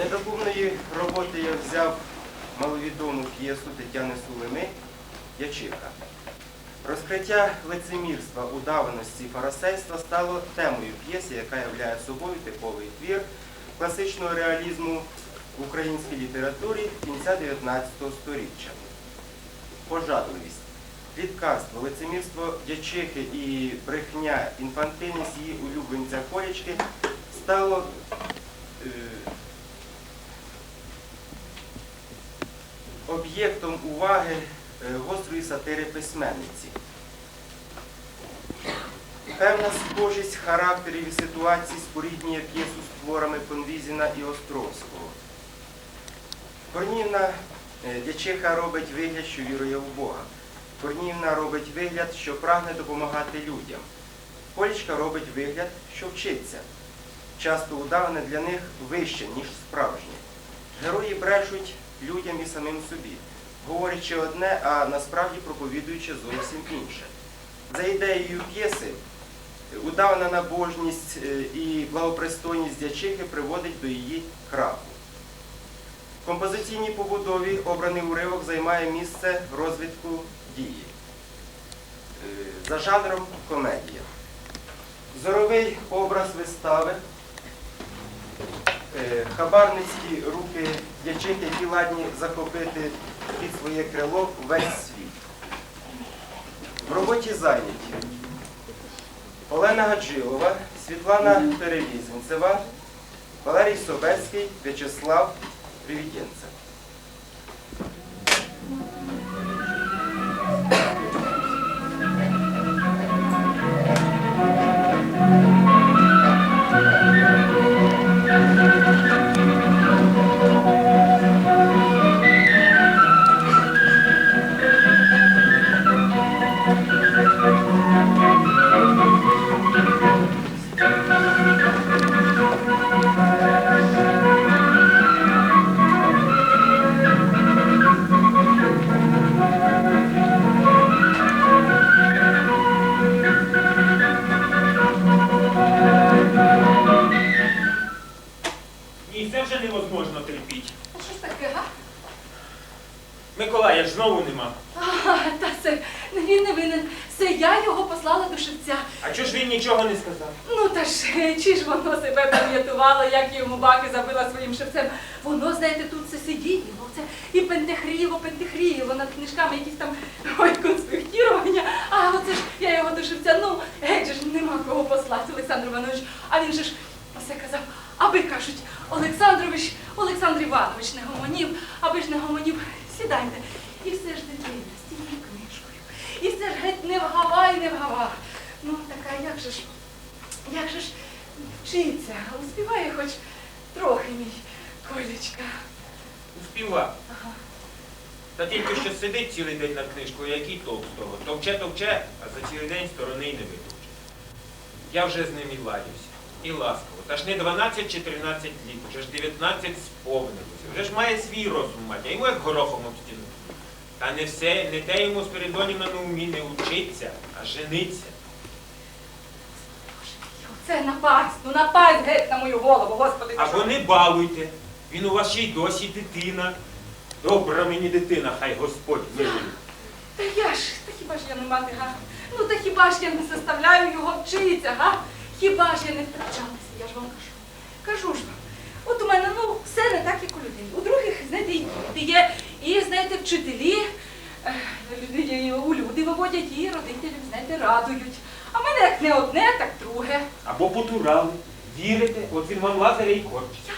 Для докумної роботи я взяв маловідому п'єсу Тетяни Сулими Ячиха. Розкриття лицемірства, удаваності фарасейства стало темою п'єси, яка являє собою типовий твір класичного реалізму в українській літературі кінця 19 століття. Пожадливість, пліткарство, лицемірство дячихи і брехня, інфантильність її улюбленця Колячки стало е, об'єктом уваги е, гострої сатири письменниці. Певна схожість характерів і ситуацій споріднює п'єсу з творами Конвізіна і Островського. Корнівна е, дячиха робить вигляд, що вірує в Бога. Корнівна робить вигляд, що прагне допомагати людям. Полічка робить вигляд, що вчиться. Часто удаване для них вище, ніж справжнє. Герої брешуть людям і самим собі, говорячи одне, а насправді проповідуючи зовсім інше. За ідеєю п'єси, удавана набожність е, і благопристойність дячихи приводить до її краху. В композиційній побудові обраний уривок займає місце розвитку дії. Е, За жанром комедія. Зоровий образ вистави, хабарницькі руки дячих, які ладні захопити під своє крило весь світ. В роботі зайняті Олена Гаджилова, Світлана Перевізенцева, Валерій Собецький, В'ячеслав Привітєнцев. Знаєте, тут все. Це і пентехрієво, пентехрієво над книжками якісь там ой, конспектірування. А оце ж я його до шевця. Ну, геть ж нема кого послати, Олександр Іванович. А він же ж все казав. Аби кажуть, Олександрович, Олександр Іванович не гомонів, аби ж не гомонів, сідайте. І все ж дитина з тією книжкою. І все ж геть не вгава і не вгава. Ну, така як же ж, як же ж вчиться, успіває хоч трохи мій колечка. Успіва. Та тільки що сидить цілий день над книжкою, який толк з того. Товче, товче, а за цілий день сторони й не витовче. Я вже з ним і ладюся. І ласково. Та ж не 12 чи 13 літ, вже ж 19 сповнилося. Вже ж має свій розум мати, а йому як горохом об стіну. Та не все, не те йому Спиридонівна на умі не учиться, а жениться. Мій, напасть, ну напасть геть на мою голову, господи. Або не балуйте. Він у вас ще й досі дитина. Добра мені дитина, хай Господь милує. Та я ж, та хіба ж я не мати, га? Ну та хіба ж я не заставляю його вчитися, га? Хіба ж я не втрачалася, я ж вам кажу. Кажу ж вам. От у мене, ну, все не так, як у людей. У других, знаєте, і діти є, і, знаєте, вчителі, е, люди, у люди виводять, і родителів, знаєте, радують. А в мене як не одне, так друге. Або потурали. Вірите, от він вам лазаря і корчить.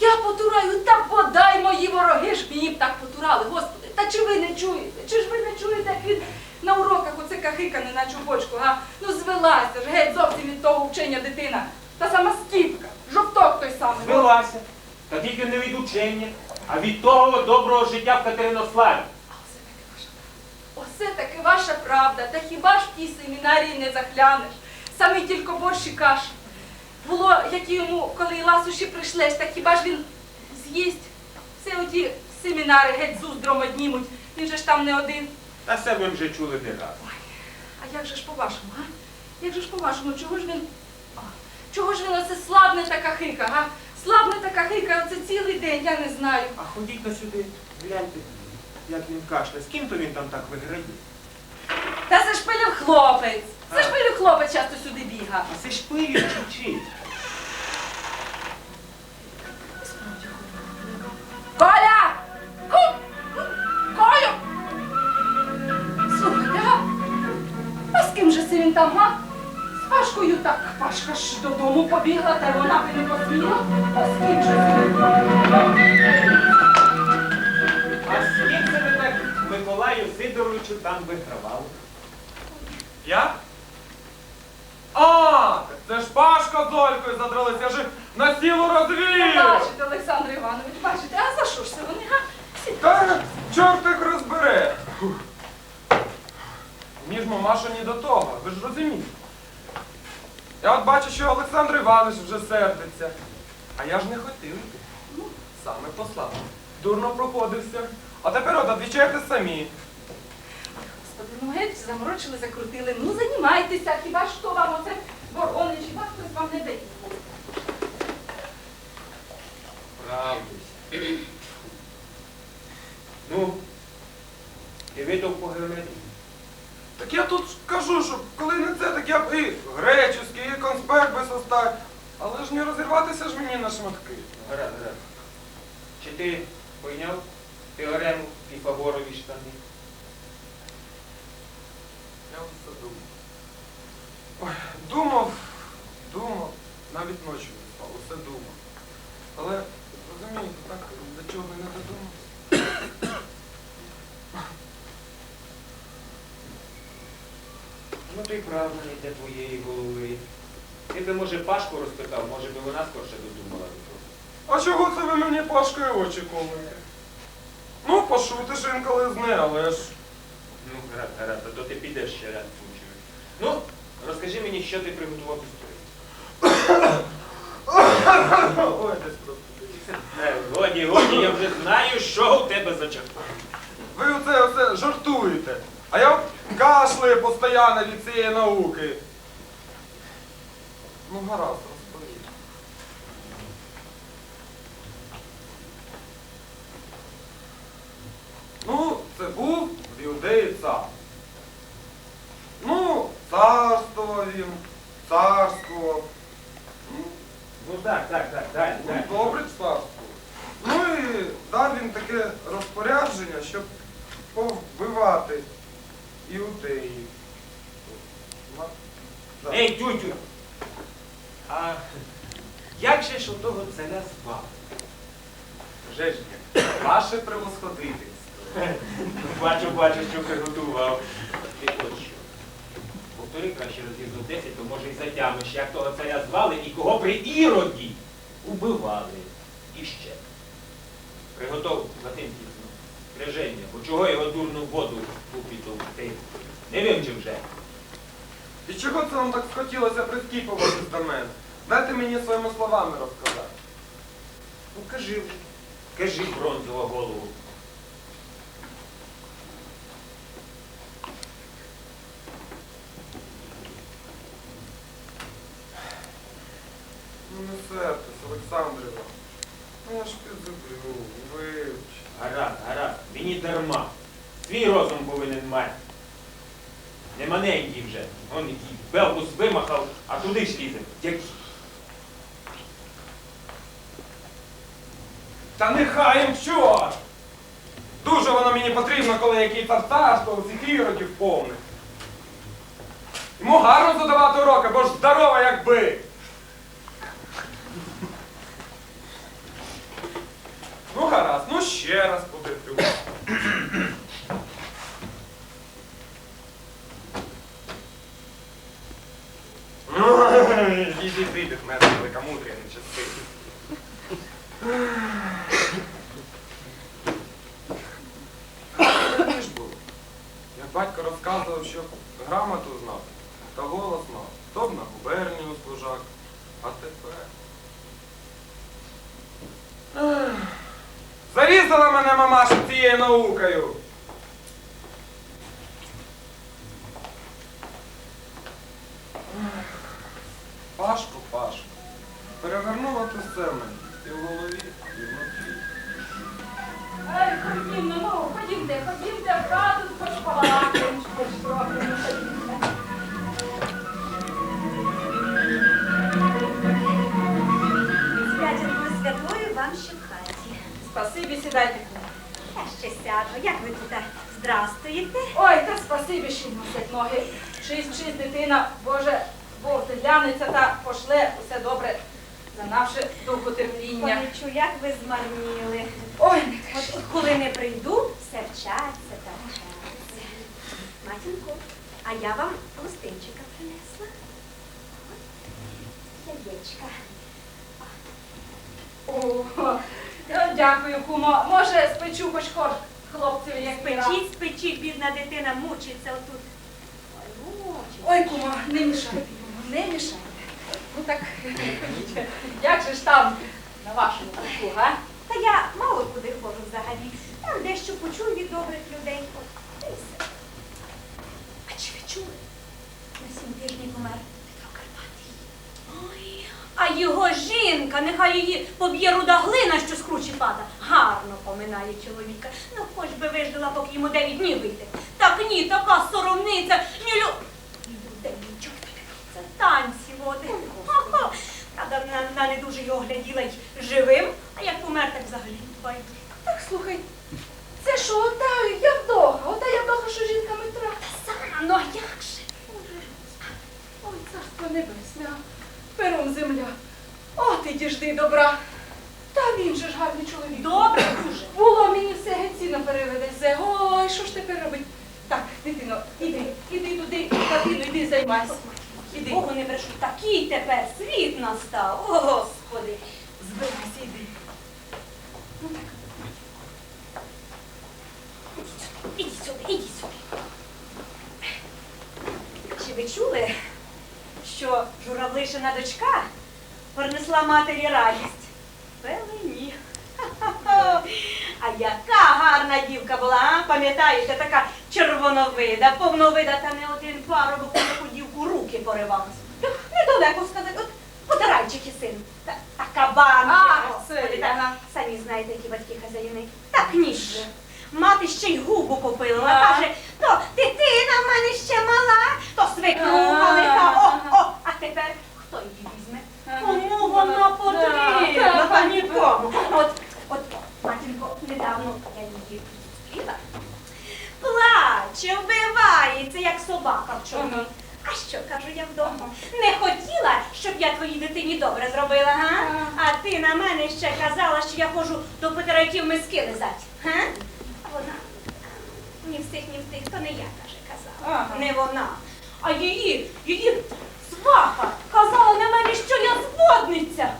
Я потураю. Та бодай мої вороги ж мені б так потурали, господи. Та чи ви не чуєте? Чи ж ви не чуєте, як він на уроках оце кахикане на чубочку, га? Ну звелася ж геть зовсім від того вчення дитина. Та сама скіпка, жовток той самий. Звелася. Та тільки не від учення, а від того доброго життя в Катеринославі. А оце таки ваша правда. Оце таки ваша правда. Та хіба ж в тій семінарії не заглянеш? Саме тільки борщ і каша. Було, як йому, коли ласуші прийшлеш, та хіба ж він з'їсть? Все оті семінари геть зуздром однімуть. Він же ж там не один. Та це ви вже чули не раз. А як же ж по-вашому, га? Як же ж по-вашому, чого ж він. А, чого ж він оце слабне така хика, га? Слабна така хика, це цілий день, я не знаю. А ходіть на сюди, гляньте, як він кашляє. З ким то він там так виграє? Та це шпилів хлопець. Це А. шпилів хлопець часто сюди біга. А це ж пилю чуть-чуть. Коля! Ку! Колю! Слухайте, а? А з ким же це він там, га? З Пашкою так. Пашка ж додому побігла, та й вона би не посміла. А з ким же це він? А з ким це ви так Миколаю Сидоровичу там вигравали? Я? А, це ж Пашка з Олькою задрались, я ж на сілу розвів. Бачите, Олександр Іванович, бачите, а за що ж це вони, га? Та чорт їх розбере. Фух. Мені ж мамаша не до того, ви ж розумієте. Я от бачу, що Олександр Іванович вже сердиться. А я ж не хотів йти. Ну, Саме послав. Дурно проходився. А тепер от відвічайте самі. Ну геть заморочили, закрутили. Ну, займайтеся, хіба хто вам оце ворони, хіба хтось вам не дає? Правдусь. Ну, і ви то погремете. Так я тут кажу, що коли не це, так я б і греческий, і конспект би составив. Але ж не розірватися ж мені на шматки. Гаразд, гаразд. Чи ти пойняв теорему Піфагорові штани? Я от це думав. Ой, думав, думав, навіть ночі не спав, усе думав. Але, розумієте, так чого не додумався. Ну то й правда не для твоєї голови. Ти би, може, Пашку розпитав, може би вона скорше додумала до того. А чого це ви мені пашкою очі колите? Ну, пошутиш інколи з нею, але ж. Ну, гаразд, гаразд, а то ти підеш ще раз почуєш. Ну, розкажи мені, що ти приготував до столу. Ой, десь просто Годі, годі, я вже знаю, що у тебе за чахпо. Ви оце, оце жартуєте. А я кашляю постійно від цієї науки. Ну, гаразд, розповідь. Ну, це був в іудеї цар. Ну, царство він, царство. Ну, Ну так, так, так, далі, Ну, добре царство. Ну і дав він таке розпорядження, щоб повбивати іудеїв. Ей, тютю! А як же ж отого царя звали? Вже ж є. Ваше превосходительство. Бачу, бачу, що приготував. Ти от що. Повтори краще разів до 10, то може і затямиш, як того царя звали і кого при іроді убивали. І ще. Приготов Латин тісно. Криження, бо чого його дурну воду упітовти? Не вимчив вже. І чого це вам так схотілося прискіпуватись до мене? Дайте мені своїми словами розказати. Ну кажи. Кажи бронзова голову. Ну не сердись, Олександр Іванович. Ну я ж підзублю, вивч. Гаразд, гаразд, мені дарма. Свій розум повинен мати. Не маленький вже. Он який белбус вимахав, а туди ж лізе. Як... Та нехай їм що! Дуже воно мені потрібно, коли який царство усіх іродів повних. Йому гарно задавати уроки, бо ж здорова як Ну гаразд, ну ще раз подивлю. Їдіть, вийдіть, мене великомудря не частина. Раніше було. Як батько розказував, що грамоту знав та голос мав, то б на губернію служак, а тепер. Ех, Зарізала мене мамаша цією наукою. Ех, Пашку, Пашку, перевернула ти все мені. і в голові, і внутрі. Ей, ходім, ну, ну, ходімте, ходімте в хату, хоч побалакаємо, хоч трохи, ну, ходімте. Сідайте. Я ще сяду. Як ви тут здрастуєте? Ой, та спасибі, що носять ноги. Чисть, чисть, дитина, Боже, Бог ти глянеться та пошле усе добре, занавши духу терпіння. Помічу, як ви змарніли. Ой, не От коли не прийду, все вчаться та вчаться. Матінко, а я вам гостинчика принесла. Яєчка. О, е, дякую, кумо. Може, спечу хоч хор хлопців, як печі. Спечіть, спечіть, бідна дитина мучиться отут. Ой, мучиться. Ой, кумо, не мішайте йому, не мішайте. Ну так. Як же ж там на вашому кутку, га? Та я мало куди ходжу взагалі. Там дещо почую від добрих людей. От, та й все. А чи ви чули? На сім тижні помер Петро Карпатий. Ой, а його жінка, нехай її поб'є руда глина, що з кручі пада. Гарно поминає чоловіка. Ну, хоч би виждала, поки йому дев'ять днів вийти. Так ні, така соромниця. Ні, лю... Це танці води. Правда, на, на не дуже його гляділа й живим, а як помер, так взагалі байдуже. Так слухай, це що, ота Явдоха, ота Явдоха, що жінка Метра. Сама, ну а як же? Ой, царство небесне, а пером земля. О, ти діжди добра. Та він же ж гарний чоловік. Добре дуже. Було мені все геціно переведеться. Ой, що ж тепер робить? Так, дитино, іди, іди туди, кабіну, іди займайся. Іди. Богу не брешу, такий тепер світ настав. О, Господи. Збирайся, іди. Ну так. Ідіть сюди, ідіть сюди. Чи ви чули, що журавлишина дочка принесла матері радість? Певне, ні. Ха-ха-ха. А яка гарна дівка була, а? Пам'ятаєте, така червоновида, повновида, та не один парубок на таку дівку руки поривався. Недалеко сказати, от потирайчик і син. Та, така банка. Самі знаєте, які батьки хазяїни. Так ніж. Мати ще й губу попила. А. Каже, то дитина в мене ще мала, то свекруха А. О, о, а тепер хто її візьме? Ага. Кому вона потрібна? Та нікому. От, от, матінко, недавно я її зустріла. Плаче, вбивається, як собака в. Ага. А що, кажу я вдома? Не хотіла, щоб я твоїй дитині добре зробила, га? А ти на мене ще казала, що я ходжу до Петраків миски лизать. Га? А вона ні встиг, ні встиг, то не я, каже, казала. Ага. Не вона. А її, її сваха казала на мене, що я зводниця.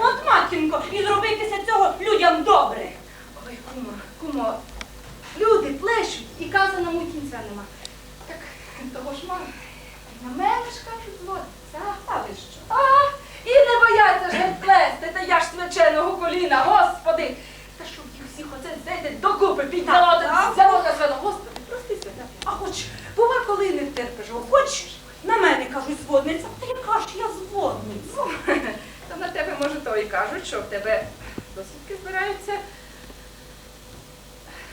От матінко, і зроби після цього людям добре. Ой, кумо, кумо, люди плещуть і казаному кінця нема. Так, того ж мало. На мене ж кажуть злодця. А ви що? А, і не бояться ж геть плести, та я ж свяченого коліна, господи. Та щоб їх всіх оце зайде докупи Так, та так. господи, прости свята. А хоч, Бува, коли не втерпиш, о, хоч на мене кажуть зводниця, яка ж я зводниця? Ну, Та на тебе, може, то і кажуть, що в тебе досвідки збираються.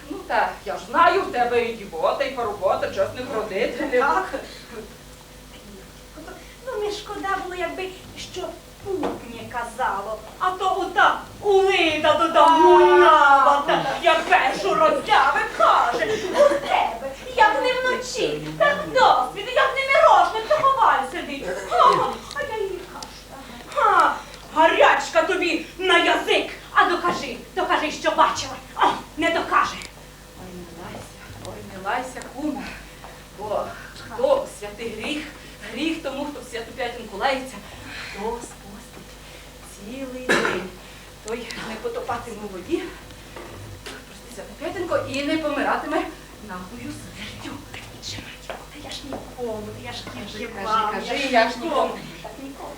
Ну так, я ж знаю, в тебе і дівота, і парубота, чесних родителів. Так. Ну, не шкода було, якби що путнє казало, а то ота улида додамунява, та як першу роздяви каже, у тебе, як не вночі, так досвід, як не мірошник, то ховаль сидить. Ага, а я їй кажу. Ха, гарячка тобі на язик, а докажи, докажи, що бачила. О, не докаже. Ой, не лайся, ой, не лайся, кума. Бо хто святий гріх, гріх тому, хто в святу п'ятінку лається, хто спустить цілий день. Той не потопатиме у воді, прости святу п'ятінко, і не помиратиме нагою смертю. Ще матінко, та я ж нікому, та я ж не Кажи, жива, кажи, я ж я ж нікому. Так нікому.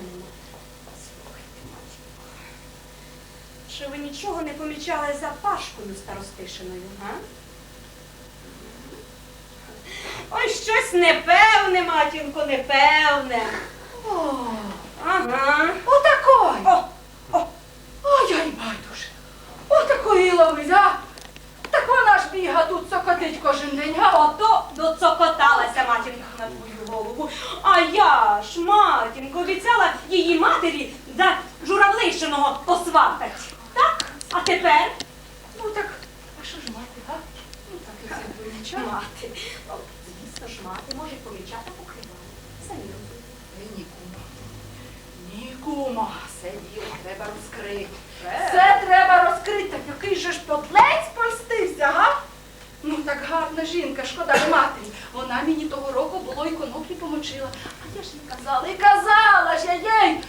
Слухайте, матінко, що ви нічого не помічали за Пашкою старостишиною, га? Ой, щось непевне, матінко, непевне. О, Ага. отакой! О, о, Ой, ой, Байдуже. Отакої ловить, а? Так вона ж біга тут сокотить кожен день, га? Ото доцокоталася матінка на твою голову. А я ж, матінко, обіцяла її матері за журавлищиного посватать. А тепер? Ну так, а що ж мати, га? Ну так і це. Мати. Ну, звісно ж, мати може помічати покривати. Самі. Ей, Ні, кума. Ні, кума, все діло треба розкрити. Все треба розкрити, так який же ж подлець польстився, га? Ну так гарна жінка, шкода ж матері. Вона мені того року було і коноплі помочила. А я ж їй казала, і казала ж я їй.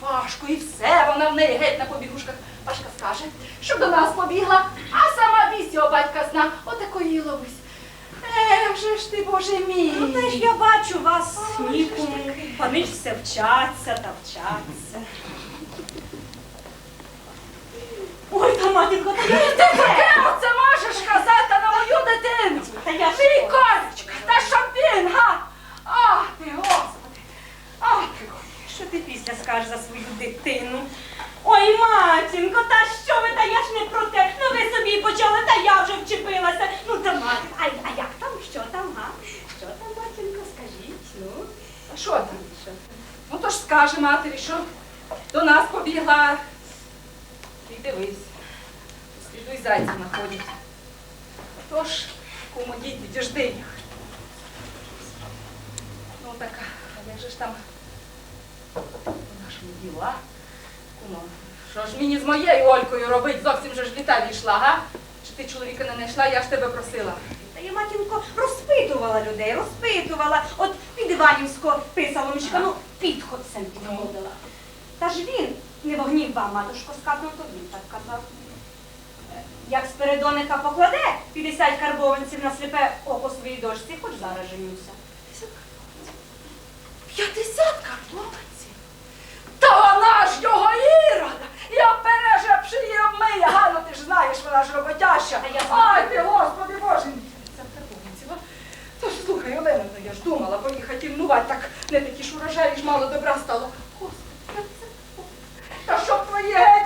Пашку, і все, вона в неї геть на побігушках. Пашка скаже, щоб до нас побігла, а сама вісь його батька зна, отакої ловись. Ех, же ж ти, Боже мій. Ну, та ж я бачу вас нікому. ж? Пани ж все вчаться та вчаться. Ой, та матінко, та я Ти таке оце можеш казати на мою дитину? Та я Мій що? Колечка, та щоб він, га? Ах ти, Господи! Ах ти, Господи! Що після скажеш за свою дитину? Ой, матінко, та що ви, та я ж не про те. Ну ви собі почали, та я вже вчепилася. Ну та матінко, а, а як там, що там, га? Що там, матінко, скажіть, ну? А що там? Ну то ж скаже матері, що до нас побігла. Ти дивись, слідуй зайців находять. Тож, кому дій, підожди їх. Ну така, а як же ж там вона діла? Кумо, що ж мені з моєю Олькою робить? Зовсім же ж літа війшла, га? Чи ти чоловіка не знайшла, я ж тебе просила. Та я, матінко, розпитувала людей, розпитувала. От під Іванівського писаломчика, ну, підходцем підходила. Та ж він не вогнів вам, матушко, сказано, то він так казав. Як Спиридоника покладе 50 карбованців на сліпе око своїй дочці, хоч зараз женюся. П'ятдесят карбованців? Ж його ірода! Я переже пшиє миє. Ганно, ти ж знаєш, вона ж роботяща. Ай ти, господи боже мій, ж. Тож слухай, Олена, ну я ж думала поїхати нувати, так не такі ж урожаї ж мало добра стало. Господи, це. Та щоб твої геть